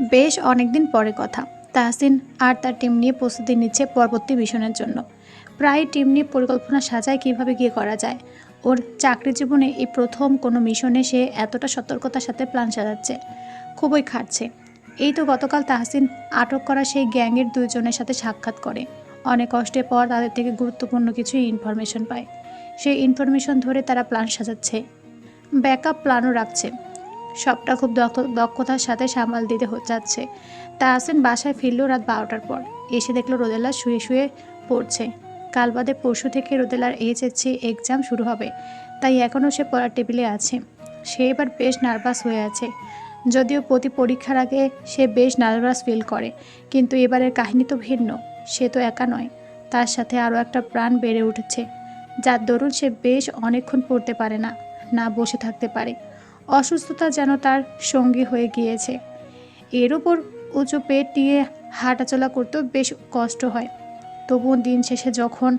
বেশ অনেকদিন পরে কথা। তাহসিন আর তার টিম নিয়ে প্রস্তুতি নিচ্ছে পরবর্তী মিশনের জন্য। প্রায় টিম নিয়ে পরিকল্পনা সাজায় কীভাবে গিয়ে করা যায়। ওর চাকরি জীবনে এই প্রথম কোনো মিশনে সে এতটা সতর্কতার সাথে প্ল্যান সাজাচ্ছে। খুবই খাটছে। এই তো গতকাল তাহসিন আটক করা সেই গ্যাংয়ের দুইজনের সাথে সাক্ষাৎ করে। অনেক কষ্টের পর তাদের থেকে গুরুত্বপূর্ণ কিছু ইনফরমেশন পায়। সেই ইনফরমেশন ধরে তারা প্ল্যান সাজাচ্ছে। ব্যাকআপ প্ল্যানও রাখছে। সবটা খুব দক্ষ- দক্ষতার সাথে সামাল দিতে যাচ্ছে তাহসিন বাসায় ফিরল রাত বারোটার পর। এসে দেখল রোদেলা শুয়ে শুয়ে পড়ছে। কাল বাদে পরশু থেকে রোদেলার এইচএসসি এক্সাম শুরু হবে। তাই এখনও সে পড়ার টেবিলে আছে। সে এবার বেশ নার্ভাস হয়ে আছে। যদিও প্রতি পরীক্ষার আগে সে বেশ নার্ভাস ফিল করে। কিন্তু এবারের কাহিনী তো ভিন্ন। সে তো একা নয়। তার সাথে আরও একটা প্রাণ বেড়ে উঠেছে। যার দরুন সে বেশ অনেকক্ষণ পড়তে পারে না না বসে থাকতে পারে। অসুস্থতা যেন তার সঙ্গী হয়ে গিয়েছে। এর ওপর উঁচু পেট নিয়ে হাঁটাচলা করতেও বেশ কষ্ট হয়। তবুও দিন শেষে যখন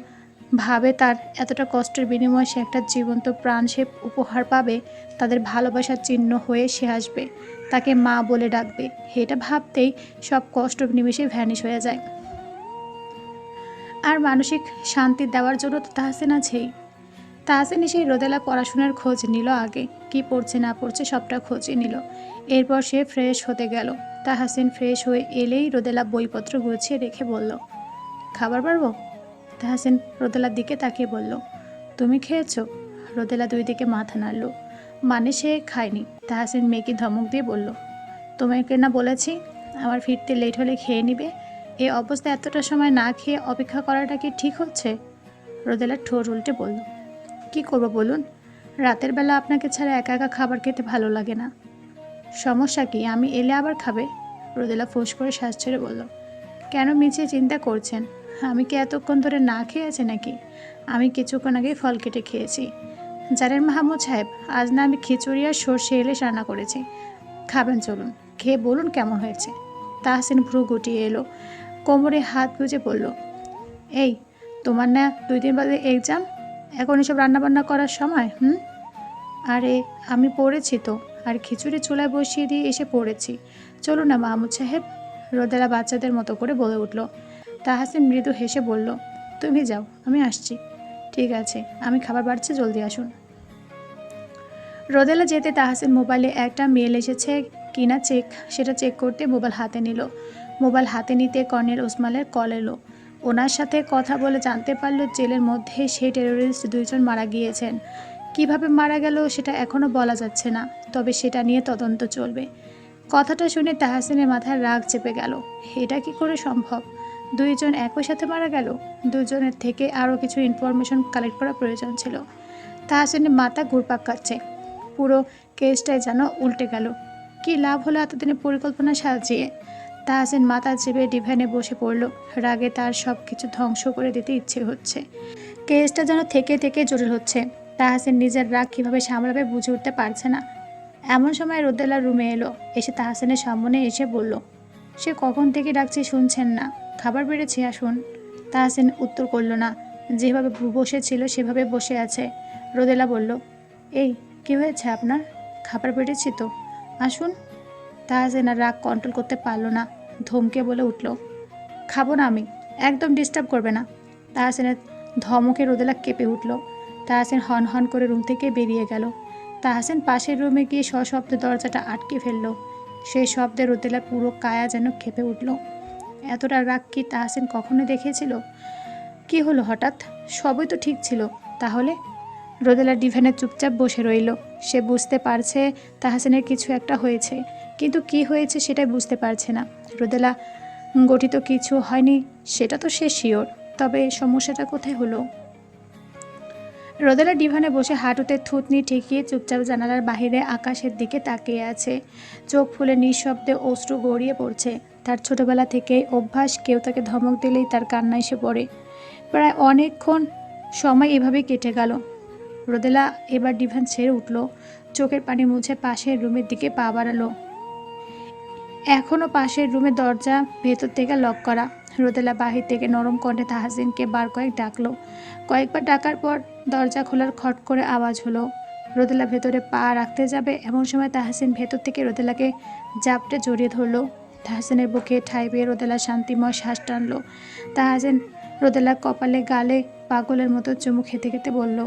ভাবে তার এতটা কষ্টের বিনিময়ে সে একটা জীবন্ত প্রাণ সে উপহার পাবে, তাদের ভালোবাসার চিহ্ন হয়ে সে আসবে। তাকে মা বলে ডাকবে। এটা ভাবতেই সব কষ্ট নিমেষে ভ্যানিশ হয়ে যায়। আর মানসিক শান্তি দেওয়ার জন্য তো তাহসিন আছেই। তাহসিন সেই রোদেলা পড়াশোনার খোঁজ নিল আগে। কি পড়ছে না পড়ছে সবটা খোঁজই নিল। এরপর সে ফ্রেশ হতে গেল। তাহাসিন ফ্রেশ হয়ে এলেই রোদেলা বইপত্র গুছিয়ে রেখে বলল, খাবার পারব? তাহাসিন রোদেলার দিকে তাকিয়ে বলল, তুমি খেয়েছো? রোদেলা দুই দিকে মাথা নাড়ল মানে সে খায়নি। তাহাসিন মেয়েকে ধমক দিয়ে বলল, তোমাকে না বলেছি? আমার ফিরতে লেট হলে খেয়ে নিবে? এই অবস্থা এতটা সময় না খেয়ে অপেক্ষা করাটা কি ঠিক হচ্ছে? রোদেলা ঠোঁট উল্টে বলল, কি করব বলুন? রাতের বেলা আপনাকে ছাড়া একা একা খাবার খেতে ভালো লাগে না। সমস্যা কি? আমি এলে আবার খাবে? রোদেলা ফোঁস করে শ্বাস ছেড়ে বলল, কেন মিছিয়ে চিন্তা করছেন? আমি কি এতক্ষণ ধরে না খেয়ে আছি নাকি? আমি কিছুক্ষণ আগেই ফল কেটে খেয়েছি। জানেন মাহমুদ সাহেব, আজ না আমি খিচুড়ি আর সর্ষে এলে রান্না করেছি। খাবেন চলুন। খেয়ে বলুন কেমন হয়েছে? তাহসিন ভ্রু গুটিয়ে এলো, কোমরে হাত গুজে বলল, এই, তোমার না দুই দিন বাদে এক্সাম এখন এসব রান্নাবান্না করার সময়, হুম? আরে, আমি পড়েছি তো, আর খিচুড়ি চুলায় বসিয়ে দিয়ে এসে পড়েছি। চলুন না, মাহমুদ সাহেব। রোদেলা বাচ্চাদের মতো করে বলে উঠল। তাহাসিন মৃদু হেসে বলল, তুমি যাও, আমি আসছি। ঠিক আছে, আমি খাবার বাড়ছি, জলদি আসুন। রোদেলা যেতে তাহাসিন মোবাইলে একটা মেল এসেছে কিনা চেক সেটা চেক করতে মোবাইল হাতে নিল। মোবাইল হাতে নিতে কর্নেল ওসমানের কল এলো। ওনার সাথে কথা বলে জানতে পারল জেলের মধ্যে সেই টেরোরিস্ট দুইজন মারা গিয়েছেন। কীভাবে মারা গেল সেটা এখনও বলা যাচ্ছে না, তবে সেটা নিয়ে তদন্ত চলবে। কথাটা শুনে তাহাসিনের মাথায় রাগ চেপে গেল। এটা কি করে সম্ভব? দুইজন একই সাথে মারা গেল? দুজনের থেকে আরও কিছু ইনফরমেশন কালেক্ট করা প্রয়োজন ছিল। তাহাসিনের মাথা ঘুরপাক খাচ্ছে। পুরো কেসটাই যেন উল্টে গেল। কি লাভ হলো এতদিনের পরিকল্পনা সাজিয়ে তাহাসিন মাথা চেপে ডিভাইনে বসে পড়ল। রাগে তার সব কিছু ধ্বংস করে দিতে ইচ্ছে হচ্ছে। কেসটা যেন থেকে থেকে জটিল হচ্ছে। তাহাসিন নিজের রাগ কীভাবে সামলাবে বুঝে উঠতে পারছে না। এমন সময় রোদেলা রুমে এলো। এসে তাহাসিনের সামনে এসে বলল, সে কখন থেকে ডাকছে শুনছেন না। খাবার বেড়েছে, আসুন। তাহাসিন উত্তর করল না। যেভাবে বসেছিল, সেভাবে বসে আছে। রোদেলা বলল, এই, কি হয়েছে আপনার? খাবার বেড়েছি তো। আসুন। তাহাসিন আর রাগ কন্ট্রোল করতে পারল না, ধমকে বলে উঠল, খাব না আমি, একদম ডিস্টার্ব করবে না। তাহাসেনের ধমকে রোদেলা কেঁপে উঠল। তাহাসেন হন হন করে রুম থেকে বেরিয়ে গেল। তাহাসেন পাশের রুমে গিয়ে সশব্দে দরজাটা আটকে ফেলল। সেই শব্দে রোদেলার পুরো কায়া যেন খেপে উঠল। এতটা রাগ কি তাহাসেন কখনো দেখেছিল? কি হলো হঠাৎ? সবই তো ঠিক ছিল, তাহলে? রোদেলা ডিভেনে চুপচাপ বসে রইল। সে বুঝতে পারছে তাহাসেনের কিছু একটা হয়েছে। কিন্তু কি হয়েছে সেটাই বুঝতে পারছে না। রোদেলা, গঠিত কিছু হয়নি, সেটা তো সে শিওর। তবে সমস্যাটা কোথায় হলো? রোদেলা ডিভানে বসে হাঁটুতে থুতনি ঠেকিয়ে চুপচাপ জানালার বাইরে আকাশের দিকে তাকিয়ে আছে। চোখ ফুলে নিঃশব্দে অশ্রু গড়িয়ে পড়ছে। তার ছোটবেলা থেকে অভ্যাস, কেউ তাকে ধমক দিলেই তার কান্না এসে পড়ে। প্রায় অনেকক্ষণ সময় এভাবেই কেটে গেল। রোদেলা এবার ডিভান ছেড়ে উঠল, চোখের পানি মুছে পাশের রুমের দিকে পা বাড়ালো। এখনও পাশের রুমের দরজা ভেতর থেকে লক করা। রোদেলা বাহির থেকে নরম কণ্ঠে তাহাসিনকে বার কয়েক ডাকলো। কয়েকবার ডাকার পর দরজা খোলার খট করে আওয়াজ হলো। রোদেলা ভেতরে পা রাখতে যাবে এমন সময় তাহাসিন ভেতর থেকে রোদেলাকে জাপটে জড়িয়ে ধরলো। তাহাসিনের বুকে ঠাই পেয়ে রোদেলা শান্তিময় শ্বাস টানলো। তাহসিন রোদেলার কপালে গালে পাগলের মতো চুমু খেতে খেতে বলল,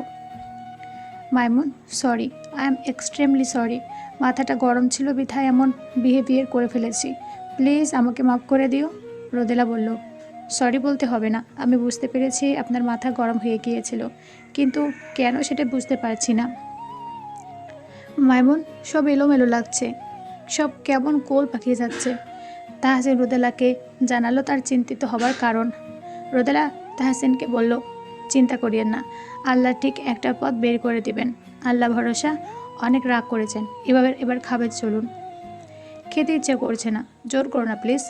Maimun sorry I am extremely sorry মাথাটা গরম ছিল বিধায় এমন বিহেভিয়ার করে ফেলেছি। প্লিজ আমাকে মাফ করে দিও, রোদেলা বলল। সরি বলতে হবে না, আমি বুঝতে পেরেছি আপনার মাথা গরম হয়ে গিয়েছিল, কিন্তু কেন সেটা বুঝতে পারছি না। মাইমুন, সব এলোমেলো লাগছে, সব কেমন কোল পাকিয়ে যাচ্ছে। তাহসিন রোদেলাকে জানালো তার চিন্তিত হবার কারণ। রোদেলা তাহসিনকে বলল, চিন্তা করিয়েন না, আল্লাহ ঠিক একটা পথ বের করে দিবেন। আল্লাহ ভরসা অনেক রাগ করেছেন। এভাবে এবার খাবে চলুন। খেতে ইচ্ছে করছে না। জোর করো না, প্লিজ।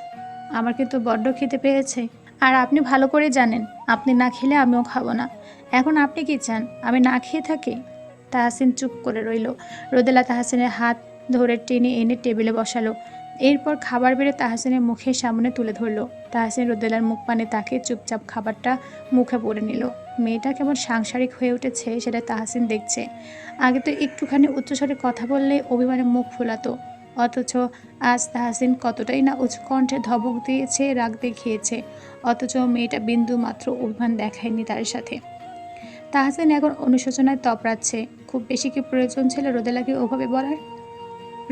আমার কিন্তু বড্ড খেতে পেয়েছে। আর আপনি ভালো করে জানেন, আপনি না খেলে আমিও খাব না। এখন আপনি কি চান? আমি না খেয়ে থাকি? তাহাসিন চুপ করে রইল। রোদেলা তাহাসিনের হাত ধরে টেনে এনে টেবিলে বসালো। এরপর খাবার বেড়ে তাহাসিনের মুখের সামনে তুলে ধরলো। তাহাসিন রোদেলার মুখ পানে তাকে চুপচাপ খাবারটা মুখে পড়ে নিল। মেয়েটা কেমন সাংসারিক হয়ে উঠেছে সেটা তাহাসিন দেখছে। আগে তো একটুখানি উচ্চস্বরে কথা বললে অভিমানে মুখ ফোলাতো। অথচ আজ তাহাসিন কতটাই না উচ্চকণ্ঠে ধবক দিয়েছে, রাগ দেখিয়েছে। অথচ মেয়েটা বিন্দু মাত্র অভিমান দেখায়নি তার সাথে। তাহাসিন এখন অনুশোচনায় তপড়াচ্ছে খুব বেশি কি প্রয়োজন ছিল রোদেলাকে ওভাবে বলার?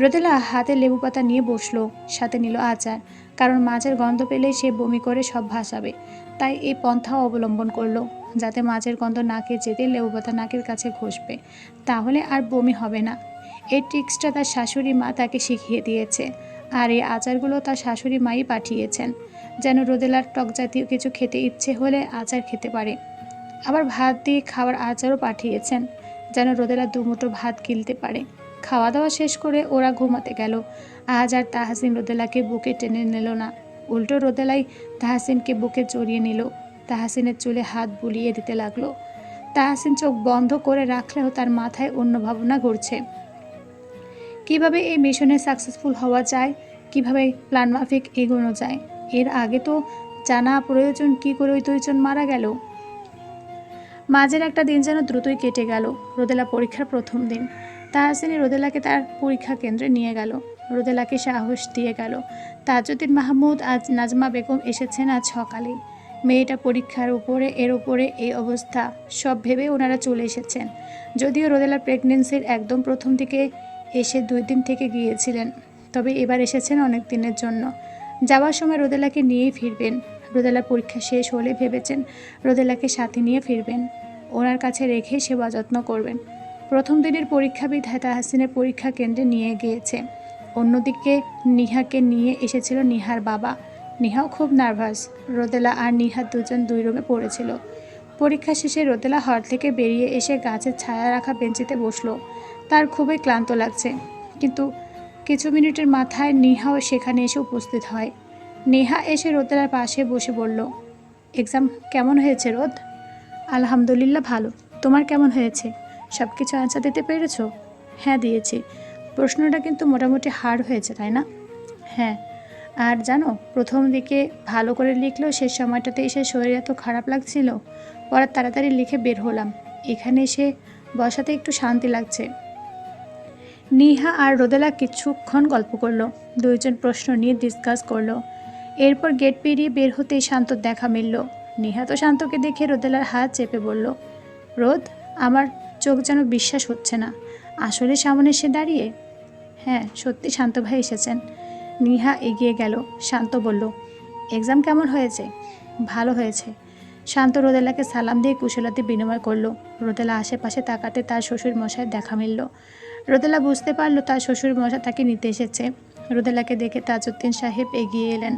রোদেলা হাতে লেবু পাতা নিয়ে বসল, সাথে নিল আচার, কারণ মাছের গন্ধ পেলে সে বমি করে সব ভাসাবে। তাই এই পন্থাও অবলম্বন করল, যাতে মাছের গন্ধ নাকে যেতে লেবু পাতা নাকের কাছে ঘষবে। তাহলে আর বমি হবে না। এই ট্রিক্সটা তার শাশুড়ি মা তাকে শিখিয়ে দিয়েছে, আর এই আচারগুলো তার শাশুড়ি মাই পাঠিয়েছেন, যেন রোদেলার টক জাতীয় কিছু খেতে ইচ্ছে হলে আচার খেতে পারে। আবার ভাত দিয়ে খাওয়ার আচারও পাঠিয়েছেন, যেন রোদেলা দুমুঠো ভাত গিলতে পারে। খাওয়া দাওয়া শেষ করে ওরা ঘুমাতে গেল। আজ আর তাহাসিন রোদেলাকে বুকে টেনে নিল না। উল্টো রোদেলাই তাহাসিনকে বুকে জড়িয়ে নিল। তাহাসিনের চুলে হাত বুলিয়ে দিতে লাগল। তাহাসিন চোখ বন্ধ করে রাখলেও তার মাথায় অন্য ভাবনা ঘুরছে। কীভাবে এই মিশনে সাকসেসফুল হওয়া যায়? কীভাবে প্ল্যান মাফিক এগোনো যায়? এর আগে তো জানা প্রয়োজন কি করে ওই দুইজন মারা গেল? মাঝের একটা দিন যেন দ্রুতই কেটে গেল। রোদেলা পরীক্ষার প্রথম দিন। তাহাসিনী রোদেলাকে তার পরীক্ষা কেন্দ্রে নিয়ে গেল। রোদেলাকে সাহস দিয়ে গেল। তাজউদ্দিন মাহমুদ আজ নাজমা বেগম এসেছেন আজ সকালেই। মেয়েটা পরীক্ষার উপরে, এর উপরে এই অবস্থা, সব ভেবে ওনারা চলে এসেছেন। যদিও রোদেলা প্রেগনেন্সির একদম প্রথম দিকে এসে দুই দিন থেকে গিয়েছিলেন, তবে এবার এসেছেন অনেক দিনের জন্য। যাওয়ার সময় রোদেলাকে নিয়েই ফিরবেন। রোদেলার পরীক্ষা শেষ হলে ভেবেছেন রোদেলাকে সাথে নিয়ে ফিরবেন। ওনার কাছে রেখে সেবা যত্ন করবেন। প্রথম দিনের পরীক্ষা বিধায় তাহাসিনের পরীক্ষা কেন্দ্রে নিয়ে গিয়েছে। অন্যদিকে নিহাকে নিয়ে এসেছিল নিহার বাবা। নিহাও খুব নার্ভাস। রোদেলা আর নিহা দুজন দুই রুমে পড়েছিল। পরীক্ষা শেষে রোদেলা হল থেকে বেরিয়ে এসে গাছের ছায়া রাখা বেঞ্চিতে বসল। তার খুবই ক্লান্ত লাগছে। কিন্তু কিছু মিনিটের মাথায় নিহাও সেখানে এসে উপস্থিত হয়। নেহা এসে রোদেলার পাশে বসে বলল এক্সাম কেমন হয়েছে রোদ? আলহামদুলিল্লাহ ভালো। তোমার কেমন হয়েছে? সব কিছু আনসার দিতে পেরেছ? হ্যাঁ দিয়েছি। প্রশ্নটা কিন্তু মোটামুটি হার্ড হয়েছে, তাই না? হ্যাঁ। আর জানো, প্রথম দিকে ভালো করে লিখলেও শেষ সময়টাতে এসে শরীর এত খারাপ লাগছিল। পরে তাড়াতাড়ি লিখে বের হলাম। এখানে এসে বসাতে একটু শান্তি লাগছে। নিহা আর রোদেলা কিছুক্ষণ গল্প করল। দুইজন প্রশ্ন নিয়ে ডিসকাস করল। এরপর গেট পেরিয়ে বের হতেই শান্তর দেখা মিলল। নিহা তো শান্তকে দেখে রোদেলার হাত চেপে বলল, রোদ, আমার চোখ যেন বিশ্বাস হচ্ছে না। আসলে সামনে এসে দাঁড়িয়ে? হ্যাঁ সত্যি শান্ত ভাই এসেছেন। নিহা এগিয়ে গেল, শান্ত বলল এক্সাম কেমন হয়েছে? ভালো হয়েছে। শান্ত রোদেলাকে সালাম দিয়ে কুশলাতে বিনিময় করল। রোদেলা আশেপাশে তাকাতে তার শ্বশুর মশায় দেখা মিলল। রোদেলা বুঝতে পারল তার শ্বশুর মশা তাকে নিতে এসেছে। রোদেলাকে দেখে তাজউদ্দিন সাহেব এগিয়ে এলেন।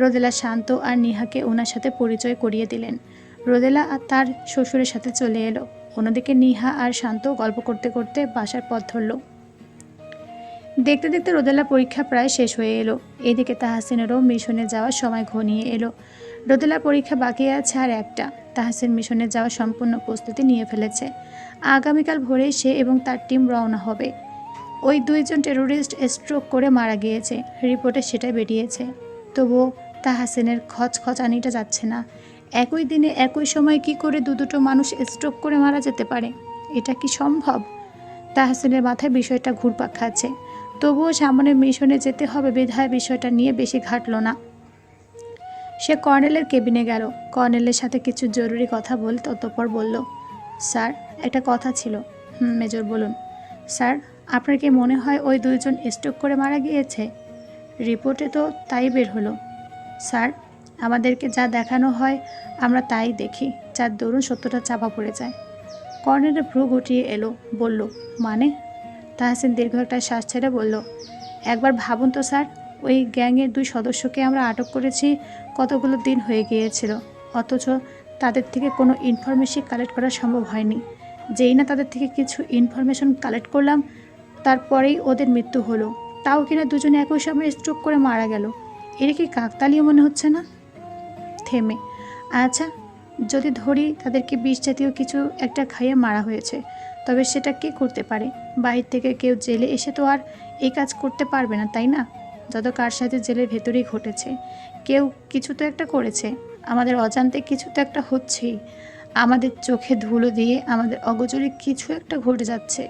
রোদেলা শান্ত আর নিহাকে ওনার সাথে পরিচয় করিয়ে দিলেন। রোদেলা আর তার শ্বশুরের সাথে চলে এলো। অন্যদিকে নিহা আর শান্ত গল্প করতে করতে বাসার পথ ধরল। দেখতে দেখতে রোদেলা পরীক্ষা প্রায় শেষ হয়ে এলো। এদিকে তাহাসিনেরও মিশনে যাওয়ার সময় ঘনিয়ে এলো। রোদেলার পরীক্ষা বাকি আছে আর একটা। তাহাসিন মিশনে যাওয়ার সম্পূর্ণ প্রস্তুতি নিয়ে ফেলেছে। আগামীকাল ভোরে সে এবং তার টিম রওনা হবে। ওই দুইজন টেরোরিস্ট স্ট্রোক করে মারা গিয়েছে। রিপোর্টে সেটাই বেরিয়েছে। তবুও তাহাসিনের খচখচানিটা যাচ্ছে না। একই দিনে একই সময় কি করে দু দুটো মানুষ স্ট্রোক করে মারা যেতে পারে? এটা কি সম্ভব? তাহসিনের মাথায় বিষয়টা ঘুরপাক খাচ্ছে। তবুও সামনের মিশনে যেতে হবে বিধায় বিষয়টা নিয়ে বেশি ঘাটল না। সে কর্নেলের কেবিনে গেল। কর্নেলের সাথে কিছু জরুরি কথা বলে ততপর বলল, স্যার, একটা কথা ছিল। হুম, মেজর, বলুন। স্যার, আপনার কি মনে হয় ওই দুইজন স্ট্রোক করে মারা গিয়েছে? রিপোর্টে তো তাই বের হলো। স্যার আমাদেরকে যা দেখানো হয়, আমরা তাই দেখি। যার দরুন সত্যটা চাপা পড়ে যায়। কর্নেলের ভ্রু গুটিয়ে এলো, বলল মানে? তাহসিন দীর্ঘ একটা শ্বাস ছেড়ে বলল, একবার ভাবুন তো স্যার, ওই গ্যাংয়ের দুই সদস্যকে আমরা আটক করেছি, কতগুলো দিন হয়ে গিয়েছিল। অথচ তাদের থেকে কোনো ইনফরমেশন কালেক্ট করা সম্ভব হয়নি। যেই না তাদের থেকে কিছু ইনফরমেশন কালেক্ট করলাম, তারপরেই ওদের মৃত্যু হলো। তাও কিনা দুজনে একই সময় স্ট্রোক করে মারা গেল। এটা কি কাকতালীয় মনে হচ্ছে না? থেমে। আচ্ছা যদি ধরি তাদেরকে বিষ জাতীয় কিছু একটা খাইয়ে মারা হয়েছে, তবে সেটা কে করতে পারে? বাইরে থেকে কেউ জেলে এসে তো আর এই কাজ করতে পারবে না, তাই না? যত কার সাথে জেলের ভেতরেই ঘটেছে। কেউ কিছু তো একটা করেছে, আমাদের অজান্তে কিছু তো একটা হচ্ছেই। আমাদের চোখে ধুলো দিয়ে আমাদের অগোচরে কিছু একটা ঘটে যাচ্ছে,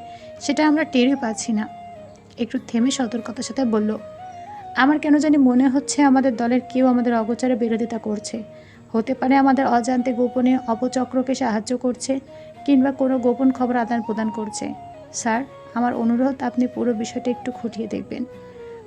সেটা আমরা টেরই পাচ্ছি না। একটু থেমে সতর্কতার সাথে বলল আমার কেন জানি মনে হচ্ছে আমাদের দলের কেউ আমাদের অগোচরে বিরোধিতা করছে। হতে পারে আমাদের অজান্তে গোপনে অপচক্রকে সাহায্য করছে কিংবা কোনো গোপন খবর আদান প্রদান করছে। স্যার, আমার অনুরোধ আপনি পুরো বিষয়টা একটু খুঁটিয়ে দেখবেন।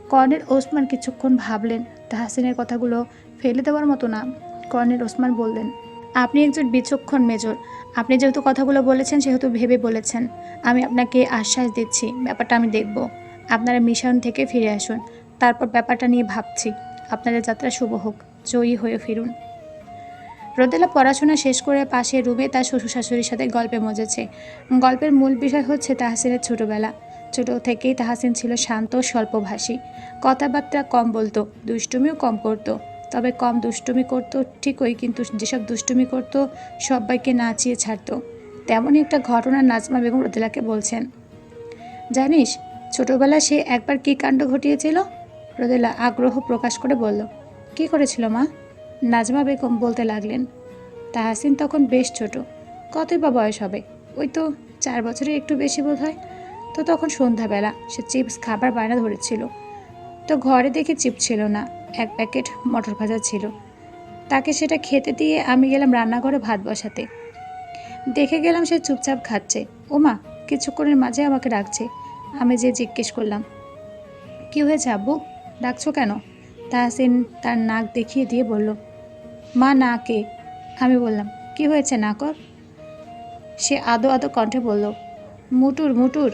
কর্নেল ওসমান কিছুক্ষণ ভাবলেন, তাহসিনের কথাগুলো ফেলে দেওয়ার মতো না। কর্নেল ওসমান বললেন, আপনি একজন বিচক্ষণ মেজর। আপনি যেহেতু কথাগুলো বলেছেন, সেহেতু ভেবে বলেছেন। আমি আপনাকে আশ্বাস দিচ্ছি, ব্যাপারটা আমি দেখব। আপনারা মিশন থেকে ফিরে আসুন। তারপর ব্যাপারটা নিয়ে ভাবছি। আপনাদের যাত্রা শুভ হোক। জয়ী হয়ে ফিরুন। রোদেলা পড়াশোনা শেষ করে পাশে রুমে তার শ্বশুর শাশুড়ির সাথে গল্পে মজেছে। গল্পের মূল বিষয় হচ্ছে তাহাসিনের ছোটবেলা। ছোট থেকেই তাহাসিন ছিল শান্ত, স্বল্পভাষী। কথাবার্তা কম বলতো, দুষ্টুমিও কম করতো। তবে কম দুষ্টুমি করতো ঠিকই, কিন্তু যেসব দুষ্টুমি করতো, সবাইকে নাচিয়ে ছাড়তো। তেমনই একটা ঘটনা নাজমা বেগম রোদেলাকে বলছেন। জানিস, ছোটবেলায় সে একবার কী কাণ্ড ঘটিয়েছিল? রোদেলা আগ্রহ প্রকাশ করে বলল, কি করেছিল মা? নাজমা বেগম বলতে লাগলেন, তাহাসিন তখন বেশ ছোট, কতই বা বয়স হবে? ওই তো চার বছরের একটু বেশি বোধ হয় তো তখন সন্ধ্যাবেলা সে চিপস খাবার বায়না ধরেছিল। তো ঘরে দেখে চিপ ছিল না, এক প্যাকেট মটর ভাজা ছিল। তাকে সেটা খেতে দিয়ে আমি গেলাম রান্নাঘরে ভাত বসাতে। দেখে গেলাম সে চুপচাপ খাচ্ছে। ওমা, কিছুক্ষণের মাঝে আমাকে ডাকছে। আমি যে জিজ্ঞেস করলাম, কী হয়েছে আব্বু? ডাকছো কেন? তাহসিন তার নাক দেখিয়ে দিয়ে বলল, মা, না, কে? আমি বললাম, কি হয়েছে না কর সে আদো আদো কণ্ঠে বলল, মুটুর মুটুর।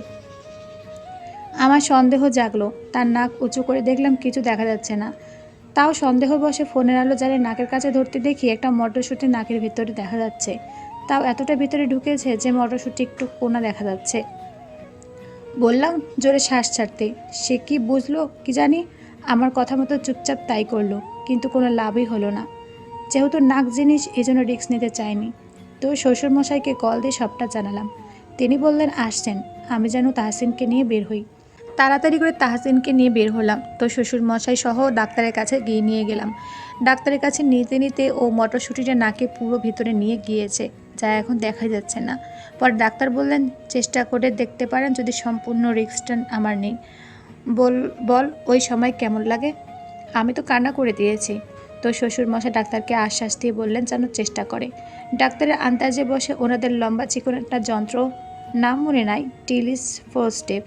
আমার সন্দেহ জাগলো, তার নাক উঁচু করে দেখলাম কিছু দেখা যাচ্ছে না। তাও সন্দেহ বসে ফোনের আলো জ্বালে নাকের কাছে ধরতে দেখি একটা মটরশুঁটি নাকের ভিতরে দেখা যাচ্ছে। তাও এতটা ভিতরে ঢুকেছে যে মটরশুঁটি একটু কোনা দেখা যাচ্ছে। বললাম, জোরে শ্বাস ছাড়তে। সে কি বুঝলো, কি জানি? আমার কথা মতো চুপচাপ তাই করল, কিন্তু কোনো লাভই হলো না। যেহেতু নাক জিনিস এই জন্য রিস্ক নিতে চাইনি তো শ্বশুরমশাইকে কল দিয়ে সবটা জানালাম। তিনি বললেন, আসছেন, আমি যেন তাহসিনকে নিয়ে বের হই। তাড়াতাড়ি করে তাহসিনকে নিয়ে বের হলাম। তো শ্বশুর মশাই সহ ডাক্তারের কাছে গিয়ে নিয়ে গেলাম। ডাক্তারের কাছে নিতে নিতে ও মটরশুঁটিটা নাকে পুরো ভিতরে নিয়ে গিয়েছে, যা এখন দেখা যাচ্ছে না। পরে ডাক্তার বললেন, চেষ্টা করে দেখতে পারেন, যদি সম্পূর্ণ রিস্কটা আমার নেই। বল বল, ওই সময় কেমন লাগে? আমি তো কান্না করে দিয়েছি। তো শ্বশুর মশাই ডাক্তারকে আশ্বাস দিয়ে বললেন যেন চেষ্টা করে। ডাক্তারের আন্দাজে বসে ওনাদের লম্বা চিকন একটা যন্ত্র, নাম মনে নাই, টিলিস ফোর স্টেপ।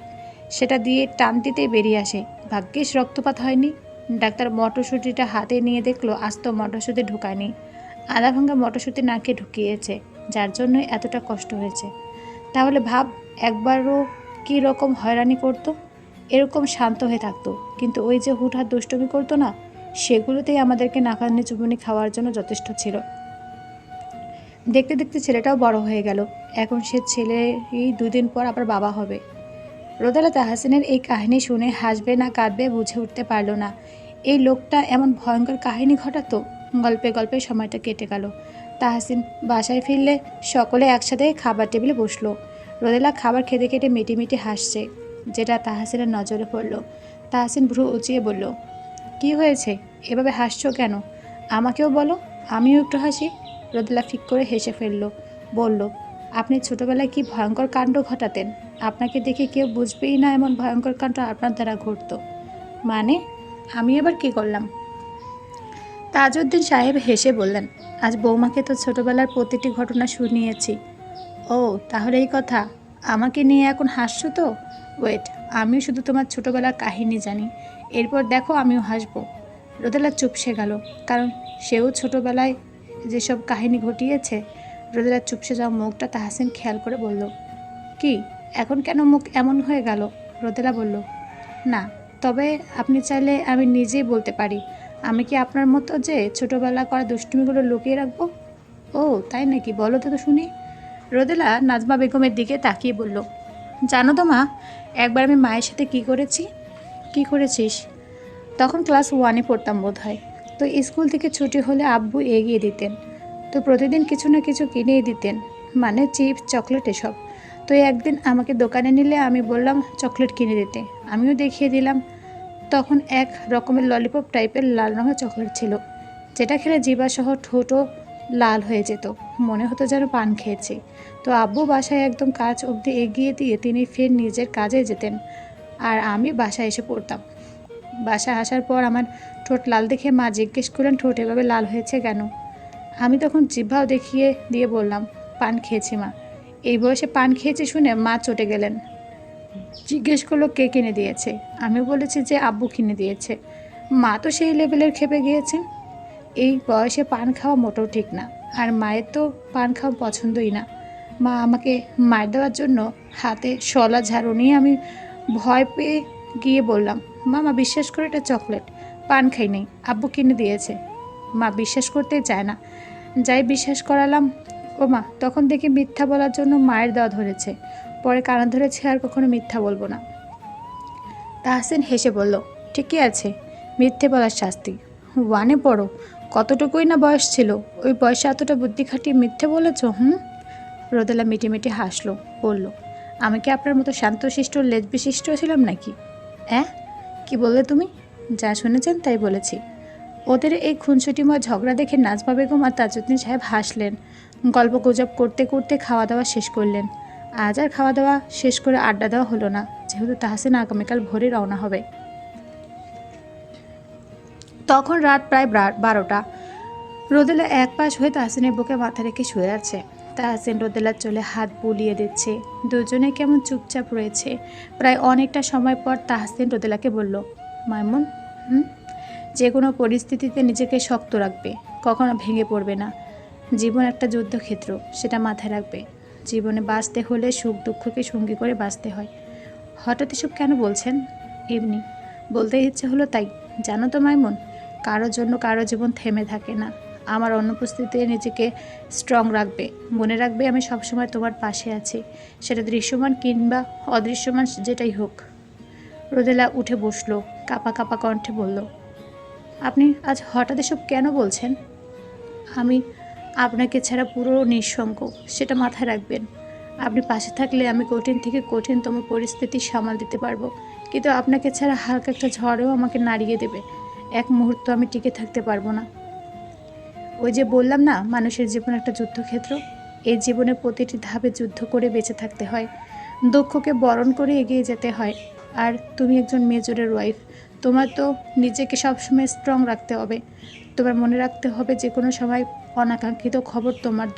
সেটা দিয়ে টান দিতেই বেরিয়ে আসে। ভাগ্যিস রক্তপাত হয়নি। ডাক্তার মটরশুঁটিটা হাতে নিয়ে দেখল আস্ত মটরশুঁটি ঢুকায়নি। আধা ভাঙ্গা মটরশুঁটি নাকে ঢুকিয়েছে, যার জন্যই এতটা কষ্ট হয়েছে। তাহলে ভাব, একবারও কী রকম হয়রানি করতো? এরকম শান্ত হয়ে থাকতো। কিন্তু ওই যে হুটহাট দুষ্টমি করতো না, সেগুলোতেই আমাদেরকে নাকানি চুবনি খাওয়ার জন্য যথেষ্ট ছিল। দেখতে দেখতে ছেলেটাও বড় হয়ে গেল। এখন সে ছেলে এই দুদিন পর আবার বাবা হবে। রোদালা তাহাসিনের এই কাহিনী শুনে হাসবে না কাঁদবে বুঝে উঠতে পারল না। এই লোকটা এমন ভয়ঙ্কর কাহিনী ঘটাতো, গল্পে গল্পে সময়টা কেটে গেল। তাহাসিন বাসায় ফিরলে সকলে একসাথে খাবার টেবিলে বসল। রোদেলা খাবার খেতে খেতে মিটি মিটি হাসছে। যেটা তাহাসিনের নজরে পড়ল। তাহাসিন ভ্রু উঁচিয়ে বলল, কি হয়েছে? এভাবে হাসছো কেন? আমাকেও বলো, আমিও একটু হাসি। রোদেলা ফিক করে হেসে ফেলল, বলল, আপনি ছোটবেলায় কি ভয়ঙ্কর কাণ্ড ঘটাতেন? আপনাকে দেখে কেউ বুঝবেই না এমন ভয়ঙ্কর কাণ্ড আপনার দ্বারা ঘটতো। মানে আমি এবার কি করলাম? তাজউদ্দিন সাহেব হেসে বললেন, আজ বৌমাকে তো ছোটবেলার প্রতিটি ঘটনা শুনিয়েছি। ও, তাহলে এই কথা। আমাকে নিয়ে এখন হাসছো তো? ওয়েট আমিও শুধু তোমার ছোটোবেলার কাহিনী জানি। এরপর দেখো আমিও হাসবো। রোদেলা চুপসে গেল, কারণ সেও ছোটোবেলায় যেসব কাহিনী ঘটিয়েছে, রোদেলা চুপসে যাওয়া মুখটা তাহাসিন খেয়াল করে বলল, কি, এখন কেন মুখ এমন হয়ে গেল? রোদেলা বলল, না, তবে আপনি চাইলে আমি নিজেই বলতে পারি। আমি কি আপনার মতো যে ছোটোবেলা করা দুষ্টুমিগুলো লুকিয়ে রাখব? ও, তাই নাকি? বলো তো শুনি। রোদেলা নাজমা বেগমের দিকে তাকিয়ে বলল, জানো তো মা, একবার আমি মায়ের সাথে কি করেছি? কি করেছিস? তখন ক্লাস ওয়ানে পড়তাম বোধ হয় তো স্কুল থেকে ছুটি হলে আব্বু এগিয়ে দিতেন। তো প্রতিদিন কিছু না কিছু কিনেই দিতেন। মানে চিপস, চকলেট এসব। তো একদিন আমাকে দোকানে নিলে আমি বললাম, চকলেট কিনে দিতে। আমিও দেখিয়ে দিলাম। তখন এক রকমের ললিপপ টাইপের লাল রঙের চকলেট ছিল, যেটা খেলে জিবাসহ ঠোঁটও লাল হয়ে যেত। মনে হতো যেন পান খেয়েছি। তো আব্বু বাসায় একদম কাজ অবধি এগিয়ে দিয়ে তিনি ফের নিজের কাজে যেতেন আর আমি বাসায় এসে পড়তাম। বাসায় আসার পর আমার ঠোঁট লাল দেখে মা জিজ্ঞেস করলেন, ঠোঁট এভাবে লাল হয়েছে কেন? আমি তখন জিভাও দেখিয়ে দিয়ে বললাম, পান খেয়েছি মা। এই বয়সে পান খেয়েছি শুনে মা চটে গেলেন। জিজ্ঞেস করল, কে কিনে দিয়েছে? আমি বলেছি যে আব্বু কিনে দিয়েছে। মা তো সেই লেভেলের খেপে গিয়েছেন এই বয়সে পান খাওয়া মোটেও ঠিক না। আর মায়ের তো পান খাওয়া পছন্দই না। মা আমাকে মার দেওয়ার জন্য হাতে শলা ঝাড়ু নিয়ে আমি ভয় পেয়ে গিয়ে বললাম মামা বিশ্বাস করে এটা চকলেট। পান খাই নেই, আব্বু কিনে দিয়েছে। মা বিশ্বাস করতে চায় না। যাই বিশ্বাস করালাম, ও মা, তখন দেখি মিথ্যা বলার জন্য মায়ের দেওয়া ধরেছে। পরে কারণ ধরেছে আর কখনো মিথ্যা বলব না। তাহসিন হেসে বলল, ঠিকই আছে, মিথ্যে বলার শাস্তি। ওয়ানে পড়ো কতটুকুই না বয়স ছিল? ওই বয়সে এতটা বুদ্ধি খাটিয়ে মিথ্যে বলেছ, হুম? রোদেলা মিটি মিটি হাসলো, বলল, আমি কি আপনার মতো শান্তশিষ্ট লেজ বিশিষ্ট ছিলাম নাকি? অ্যাঁ? কি বললে তুমি? যা শুনেছেন তাই বলেছি। ওদের এই খুনসুটিময় ঝগড়া দেখে নাজমা বেগম আর তাজউদ্দিন সাহেব হাসলেন, গল্প গুজব করতে করতে খাওয়া দাওয়া শেষ করলেন। আজ আর খাওয়া দাওয়া শেষ করে আড্ডা দেওয়া হলো না, যেহেতু তাহসিন আগামীকাল ভোরে রওনা হবে। তখন রাত প্রায় বারোটা। রোদেলা এক পাশ হয়ে তাহসিনের বুকে মাথা রেখে শুয়ে আছে। তাহসিন রোদেলার চলে হাত বুলিয়ে দিচ্ছে। দুজনে কেমন চুপচাপ রয়েছে। প্রায় অনেকটা সময় পর তাহসিন রোদেলাকে বলল, মাইমুন, হুম? যে কোনো পরিস্থিতিতে নিজেকে শক্ত রাখবে। কখনো ভেঙে পড়বে না। জীবন একটা যুদ্ধক্ষেত্র, সেটা মাথায় রাখবে। জীবনে বাঁচতে হলে সুখ দুঃখকে সঙ্গী করে বাঁচতে হয়। হঠাৎ এসব কেন বলছেন? এমনি। বলতে ইচ্ছে হলো তাই। জানো তো মাইমুন কারোর জন্য কারও জীবন থেমে থাকে না। আমার অনুপস্থিতিতে নিজেকে স্ট্রং রাখবে। মনে রাখবে আমি সবসময় তোমার পাশে আছি। সেটা দৃশ্যমান কিংবা অদৃশ্যমান যেটাই হোক। রোদেলা উঠে বসল, কাপা কাপা কণ্ঠে বলল, আপনি আজ হঠাৎ এসব কেন বলছেন? আমি আপনাকে ছাড়া পুরো নিঃসঙ্গ, সেটা মাথায় রাখবেন। আপনি পাশে থাকলে আমি কঠিন থেকে কঠিনতম পরিস্থিতি সামাল দিতে পারব। কিন্তু আপনাকে ছাড়া হালকা একটা ঝড়েও আমাকে নাড়িয়ে দেবে। এক মুহূর্ত আমি টিকে থাকতে পারব না। ওই যে বললাম না, মানুষের জীবন একটা যুদ্ধক্ষেত্র, এই জীবনে প্রতিটি ধাপে যুদ্ধ করে বেঁচে থাকতে হয়। দুঃখকে বরণ করে এগিয়ে যেতে হয়। আর তুমি একজন মেজরের ওয়াইফ তোমার তো নিজেকে সবসময় স্ট্রং রাখতে হবে। তোমার মনে রাখতে হবে যে কোনো সময় অনাকাঙ্ক্ষিত খবর তোমার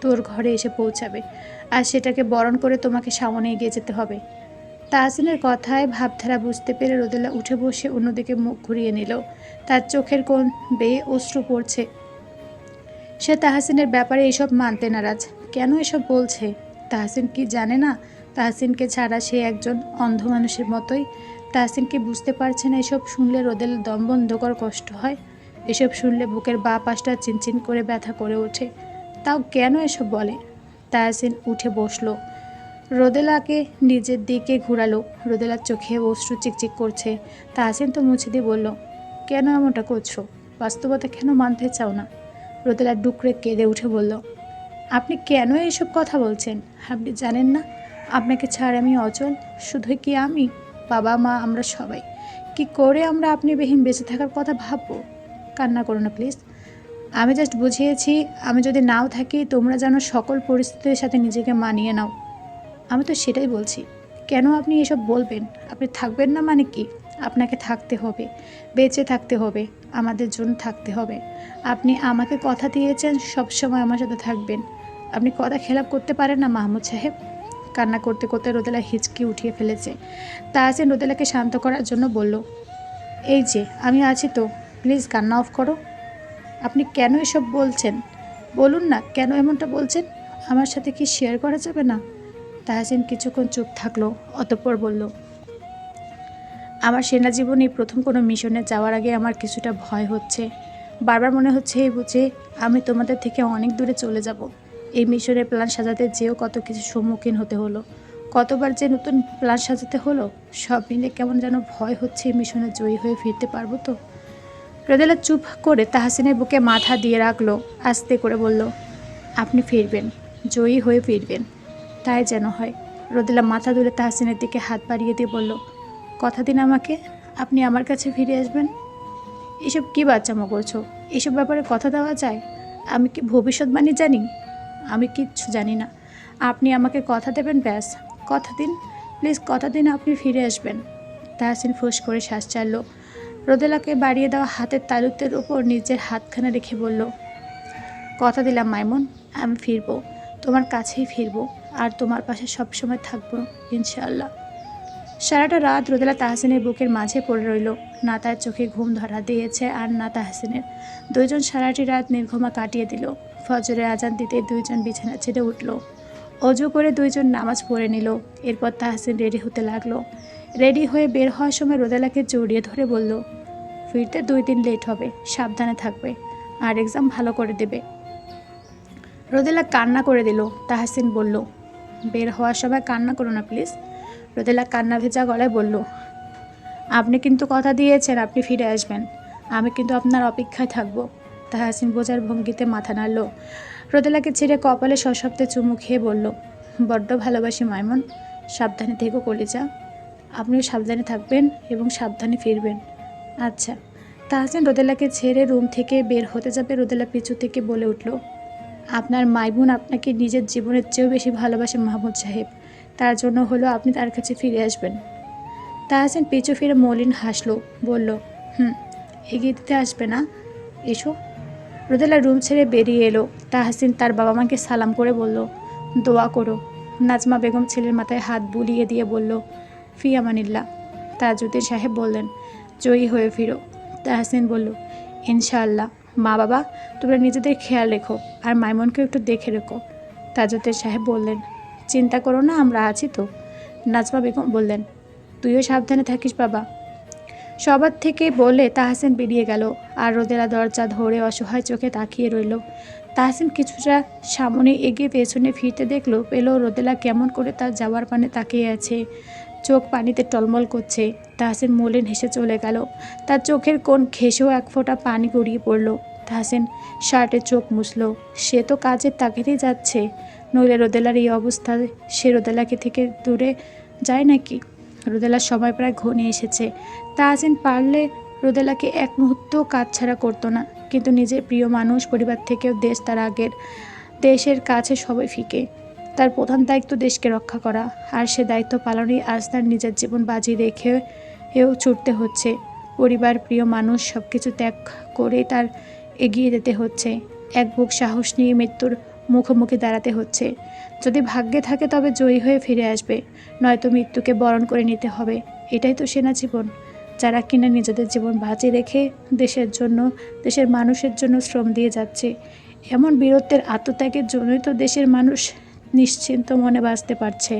তোর ঘরে এসে পৌঁছাবে। আর সেটাকে বরণ করে তোমাকে সামনে এগিয়ে যেতে হবে। তাহসিনের কথায় ভাবধারা বুঝতে পেরে রোদেলা উঠে বসে অন্যদিকে মুখ ঘুরিয়ে নিল। তার চোখের কোণ বেয়ে অশ্রু পড়ছে। সে তাহসিনের ব্যাপারে এসব মানতে নারাজ। কেন এসব বলছে? তাহসিন কি জানে না? তাহসিনকে ছাড়া সে একজন অন্ধ মানুষের মতোই। তাহসিন কি বুঝতে পারছে না এসব শুনলে রোদেল দম বন্ধ কর কষ্ট হয়? এসব শুনলে বুকের বা পাশটা চিনচিন করে ব্যথা করে ওঠে। তাও কেন এসব বলে? তাহসিন উঠে বসল। রোদেলাকে নিজের দিকে ঘোরালো। রোদেলার চোখে অশ্রু চিকচিক করছে। তাহসিন তো মুছে দিয়ে বলল, কেন এমনটা করছ? বাস্তবতা কেন মানতে চাও না? রোদেলা ডুকরে কেঁদে উঠে বলল, আপনি কেন এইসব কথা বলছেন? আপনি জানেন না? আপনাকে ছাড়া আমি অচল। শুধুই কি আমি? বাবা, মা, আমরা সবাই। কি করে আমরা আপনি বেহীন বেঁচে থাকার কথা ভাববো? কান্না করো না, প্লিজ। আমি জাস্ট বুঝিয়েছি, আমি যদি নাও থাকি, তোমরা যেন সকল পরিস্থিতির সাথে নিজেকে মানিয়ে নাও। আমি তো সেটাই বলছি। কেন আপনি এসব বলবেন? আপনি থাকবেন না মানে কি? আপনাকে থাকতে হবে, বেঁচে থাকতে হবে, আমাদের জন্য থাকতে হবে। আপনি আমাকে কথা দিয়েছেন সবসময় আমার সাথে থাকবেন। আপনি কথা খেলাপ করতে পারেন না মাহমুদ সাহেব। কান্না করতে করতে রোদেলা হিচকি উঠিয়ে ফেলেছে। তা তাহসিন রোদেলাকে শান্ত করার জন্য বলল, এই যে, আমি আছি তো, প্লিজ কান্না অফ করো। আপনি কেন এসব বলছেন? বলুন না, কেন এমনটা বলছেন? আমার সাথে কি শেয়ার করা যাবে না? তাহসিন কিছুক্ষণ চুপ থাকল, অতঃপর বলল, আমার সেনা জীবনে প্রথম কোনো মিশনে যাওয়ার আগে আমার কিছুটা ভয় হচ্ছে। বারবার মনে হচ্ছে এই বুঝে, আমি তোমাদের থেকে অনেক দূরে চলে যাব। এই মিশনের প্ল্যান সাজাতে যেও কত কিছু সম্মুখীন হতে হলো। কতবার যে নতুন প্ল্যান সাজাতে হলো, সব মিলে কেমন যেন ভয় হচ্ছে এই মিশনে জয়ী হয়ে ফিরতে পারব তো? রোদেলা চুপ করে তাহসিনের বুকে মাথা দিয়ে রাখল, আস্তে করে বলল, আপনি ফিরবেন, জয়ী হয়ে ফিরবেন। তাই যেন হয়। রোদেলা মাথা তুলে তাহসিনের দিকে হাত বাড়িয়ে দিয়ে বলল, কথা দিন আমাকে, আপনি আমার কাছে ফিরে আসবেন? এসব কী বাচ্চামো করছ? এসব ব্যাপারে কথা দেওয়া যায়? আমি কি ভবিষ্যৎবাণী জানি? আমি কিচ্ছু জানি না। আপনি আমাকে কথা দেবেন, ব্যাস। কথা দিন, প্লিজ কথা দিন, আপনি ফিরে আসবেন। তাহসিন ফুস করে শ্বাস চাললো রোদেলাকে বাড়িয়ে দেওয়া হাতের তালুতের উপর নিজের হাতখানা রেখে বলল, কথা দিলাম, মাইমুন, আমি ফিরবো। তোমার কাছেই ফিরবো। আর তোমার পাশে সবসময় থাকব, ইনশাআল্লাহ। সারাটা রাত রোদেলা তাহসিনের বুকের মাঝে পড়ে রইল। না তার চোখে ঘুম ধরা দিয়েছে আর না তাহসিনের। দুইজন সারাটি রাত নির্ঘুমা কাটিয়ে দিল। ফজরে আজান দিতে দুইজন বিছানা ছেড়ে উঠল। অজু করে দুইজন নামাজ পড়ে নিল। এরপর তাহসিন রেডি হতে লাগল। রেডি হয়ে বের হওয়ার সময় রোদেলাকে জড়িয়ে ধরে বলল, ফিরতে দুই দিন লেট হবে, সাবধানে থাকবে আর এক্সাম ভালো করে দেবে। রোদেলা কান্না করে দিল। তাহসিন বলল বের হওয়ার সময় কান্না করো না, প্লিজ। রোদেলা কান্না ভেজা গলায় বলল, আপনি কিন্তু কথা দিয়েছেন, আপনি ফিরে আসবেন। আমি কিন্তু আপনার অপেক্ষায় থাকব। তাহাসিন বোঝার ভঙ্গিতে মাথা নাড়ল। রোদেলাকে ছেড়ে কপালে সশব্দে চুমু খেয়ে বলল, বড্ড ভালোবাসি, মাইমন। সাবধানে থেকো, কলিজা। আপনিও সাবধানে থাকবেন এবং সাবধানে ফিরবেন। আচ্ছা। তাহসিন রোদেলাকে ছেড়ে রুম থেকে বের হতে যাবে। রোদেলা পিছু থেকে বলে উঠল আপনার মাইবুন আপনাকে নিজের জীবনের চেয়েও বেশি ভালোবাসে মাহমুদ সাহেব। তার জন্য হলো আপনি তার কাছে ফিরে আসবেন। তাহসিন পিছু ফিরে মলিন হাসলো, বলল, হুম, এগিয়ে দিতে আসবে না। এসো। রোদেলা রুম ছেড়ে বেরিয়ে এলো। তাহসিন তার বাবা মাকে সালাম করে বলল, দোয়া করো। নাজমা বেগম ছেলের মাথায় হাত বুলিয়ে দিয়ে বলল ফি আমানিল্লা তাজুদ্দিন সাহেব বললেন, জয়ী হয়ে ফিরো। তাহসিন বলল, ইনশাআল্লাহ। মা বাবা, তোমরা নিজেদের খেয়াল রেখো আর মাইমনকেও একটু দেখে রেখো। তাজুদ্দিন সাহেব বললেন, চিন্তা করো না, আমরা আছি তো। নাজমা বেগম বললেন, তুইও সাবধানে থাকিস বাবা। সবার থেকে বলে তাহসিন বেরিয়ে গেল আর রোদেলা দরজা ধরে অসহায় চোখে তাকিয়ে রইল। তাহসিন কিছুটা সামনে এগিয়ে পেছনে ফিরতে দেখল, পেল রোদেলা কেমন করে তার যাওয়ার পানে তাকিয়ে আছে। চোখ পানিতে টলমল করছে। তাহসিন মলিন হেসে চলে গেল। তার চোখের কোণ ঘেঁষেও এক ফোঁটা পানি গড়িয়ে পড়ল। তাহসিন শার্টে চোখ মুছল। সে তো কাজের তাগিদেই যাচ্ছে। নইলে রোদেলার এই অবস্থায় সে রোদেলাকে থেকে দূরে যায় নাকি? রোদেলার সময় প্রায় ঘনিয়ে এসেছে। তাহসিন পারলে রোদেলাকে এক মুহূর্ত কাজ ছাড়া করতো না। কিন্তু নিজের প্রিয় মানুষ, পরিবার থেকেও দেশ তার আগের, দেশের কাছে সবাই ফিকে। তার প্রধান দায়িত্ব দেশকে রক্ষা করা। আর সে দায়িত্ব পালনেই আজ তার নিজের জীবন বাজি রেখে এও ছুটতে হচ্ছে। পরিবার, প্রিয় মানুষ সব কিছু ত্যাগ করে তার এগিয়ে যেতে হচ্ছে। এক বুক সাহস নিয়ে মৃত্যুর মুখোমুখি দাঁড়াতে হচ্ছে। যদি ভাগ্যে থাকে তবে জয়ী হয়ে ফিরে আসবে। নয়তো মৃত্যুকে বরণ করে নিতে হবে। এটাই তো সেনা জীবন। যারা কিনা নিজেদের জীবন বাঁচিয়ে রেখে দেশের জন্য, দেশের মানুষের জন্য শ্রম দিয়ে যাচ্ছে। এমন বীরত্বের আত্মত্যাগের জন্যই তো দেশের মানুষ নিশ্চিন্ত মনে বাঁচতে পারছে।